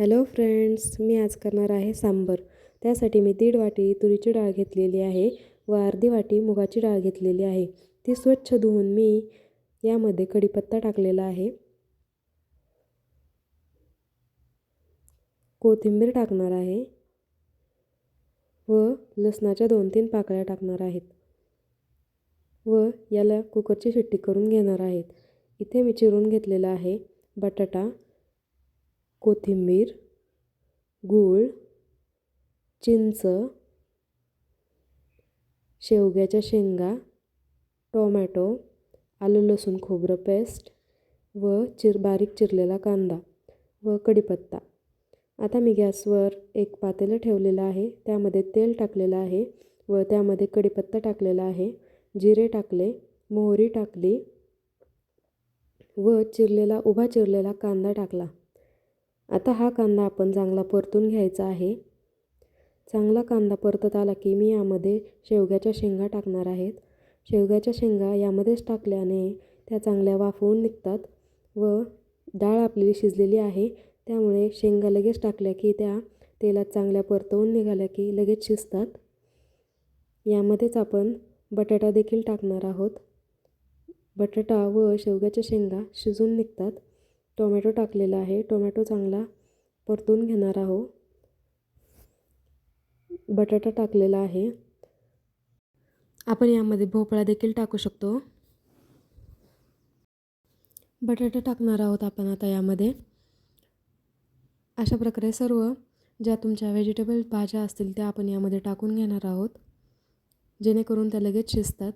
Hello friends मी आज करणार आहे सांबर. त्यासाठी मी दीड वाटी तुरीची डाळ घेतलेली आहे व अर्धी वाटी मुगाची डाळ घेतलेली आहे. ती स्वच्छ धुवून मी यामध्ये कढीपत्ता टाकलेला आहे. कोथिंबीर टाकणार आहे व लसणाच्या दोन तीन पाकळ्या टाकणार आहेत व याला कुकरची शिट्टी करून घेणार आहेत. इथे मी चिरून घेतलेला आहे बटाटा कोथिंबीर गूळ चिंच शेवग्याच्या शेंगा टोमॅटो आलं लसूण खोबरं पेस्ट व चिर बारीक चिरलेला कांदा व कढीपत्ता. आता मी गॅसवर एक पातेलं ठेवलेलं आहे. त्यामध्ये तेल टाकलेलं आहे व त्यामध्ये कढीपत्ता टाकलेला आहे. जिरे टाकले मोहरी टाकली व चिरलेला उभा चिरलेला कांदा टाकला. आता हा कांदा आपण चांगला परतून घ्यायचा आहे. चांगला कांदा परतत आला की मी यामध्ये शेवग्याच्या शेंगा टाकणार आहेत. शेवग्याच्या शेंगा यामध्येच टाकल्याने त्या चांगल्या वाफवून निघतात व डाळ आपली शिजलेली आहे. त्यामुळे शेंगा लगेच टाकल्या की त्या तेलात चांगल्या परतवून निघाल्या की लगेच शिजतात. यामध्येच आपण बटाटा देखील टाकणार आहोत. बटाटा व शेवग्याच्या शेंगा शिजून निघतात. टोमॅटो टाकलेला आहे. टोमॅटो चांगला परतून घेणार आहोत. बटाटा टाकलेला आहे. आपण यामध्ये भोपळा देखील टाकू शकतो. बटाटा टाकणार आहोत आपण आता यामध्ये. अशा प्रकारे सर्व ज्या तुमच्या व्हेजिटेबल भाज्या असतील त्या आपण यामध्ये टाकून घेणार आहोत. जेणेकरून त्या लगेच शिजतात.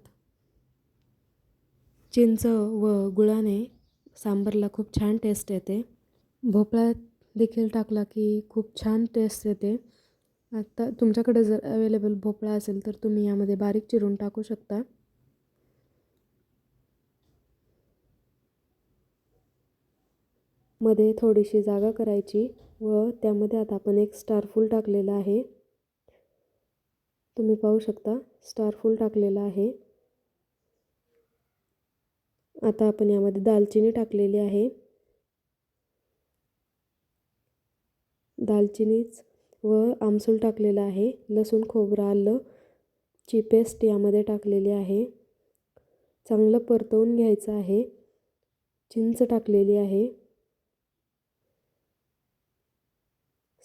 चिंच व गुळाने सांबरला खूप छान टेस्ट येते. भोपळा देखील टाकला की खूप छान टेस्ट येते. आता तुमच्याकडे जर अवेलेबल भोपळा असेल तर तुम्ही यामध्ये बारीक चिरून टाकू शकता. मध्ये थोडीशी जागा करायची व त्यामध्ये आता आपण एक स्टारफूल टाकलेला टाकलेलं आहे. तुम्ही पाहू शकता स्टारफूल टाकलेला टाकलेलं आहे. आता आपण यामध्ये दालचिनी टाकलेली आहे. दालचिनीच व आमसूल टाकलेला आहे. लसूण खोबरं आलं ची पेस्ट यामध्ये टाकलेली आहे. चांगलं परतवून घ्यायचं आहे. चिंच टाकलेली आहे.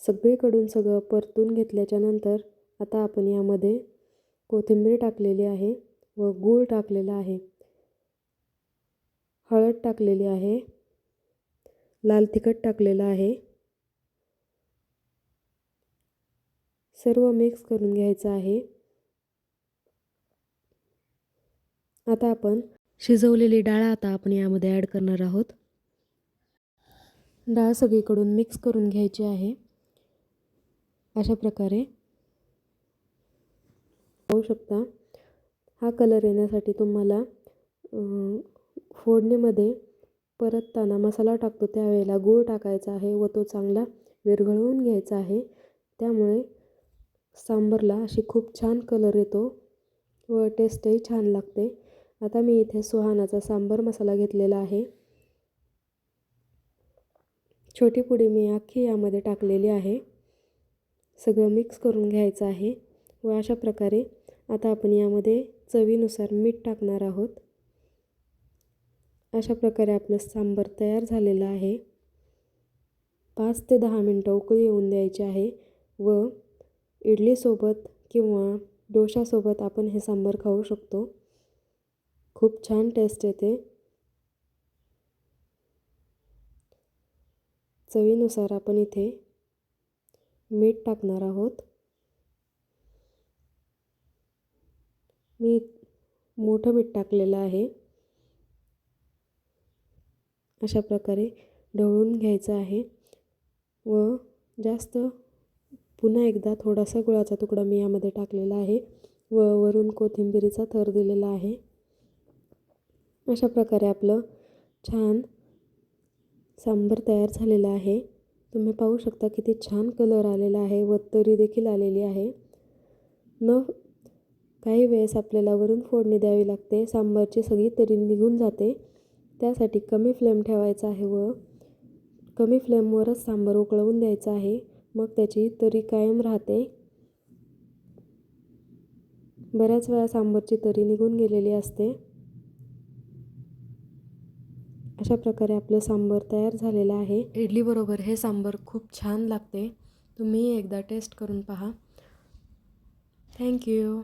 सगळीकडून सगळं परतून घेतल्याच्या नंतर आता आपण यामध्ये कोथिंबीर टाकलेली आहे व गूळ टाकलेला आहे. हळद टाकलेली आहे. लाल तिखट टाकलेलं आहे. सर्व मिक्स करून घ्यायचं आहे. आता आपण शिजवलेली डाळ आता आपण यामध्ये ॲड करणार आहोत. डाळ सगळीकडून मिक्स करून घ्यायची आहे. अशा प्रकारे. पाहू शकता. हा कलर येण्यासाठी तुम्हाला फोडणीमध्ये परतताना मसाला टाकतो त्यावेळेला गूळ टाकायचा आहे व तो चांगला विरघळवून घ्यायचा आहे. त्यामुळे सांबरला अशी खूप छान कलर येतो व टेस्टही छान लागते. आता मी इथे सुहानाचा सांबर मसाला घेतलेला आहे. छोटी पुडी मी अख्खी यामध्ये टाकलेली आहे. सगळं मिक्स करून घ्यायचं आहे व अशा प्रकारे आता आपण यामध्ये चवीनुसार मीठ टाकणार आहोत. अशा प्रकारे आपलं सांबर तयार झालेलं आहे. पाच ते दहा मिनटं उकळी येऊन द्यायची आहे व इडलीसोबत किंवा डोशासोबत आपण हे सांबर खाऊ शकतो. खूप छान टेस्ट येते. चवीनुसार आपण इथे मीठ टाकणार आहोत. मी मोठं मीठ टाकलेलं आहे. अशा प्रकारे ढवळून घ्यायचं आहे. व जास्त पुन्हा एकदा थोडासा गुळाचा तुकडा मी यामध्ये टाकलेला आहे. व वरून कोथिंबिरीचा थर दिलेला आहे. अशा प्रकारे आपलं छान सांबर तयार झालेलं आहे. तुम्ही पाहू शकता किती छान कलर आलेला आहे. व तरी देखील आलेली आहे. न काही वेळेस आपल्याला वरून फोडणी द्यावी लागते. सांबारची सगळी तरी निघून जाते. त्यासाठी कमी फ्लेम ठेवायचा आहे व कमी फ्लेमवरच सांबार उकळवून द्यायचं आहे. मग त्याची तरी कायम राहते. बऱ्याच वेळा सांबारची तरी निघून गेलेली असते. अशा प्रकारे आपलं सांबार तयार झालेलं आहे. इडलीबरोबर हे सांबार खूप छान लागते. तुम्ही एकदा टेस्ट करून पहा. थँक्यू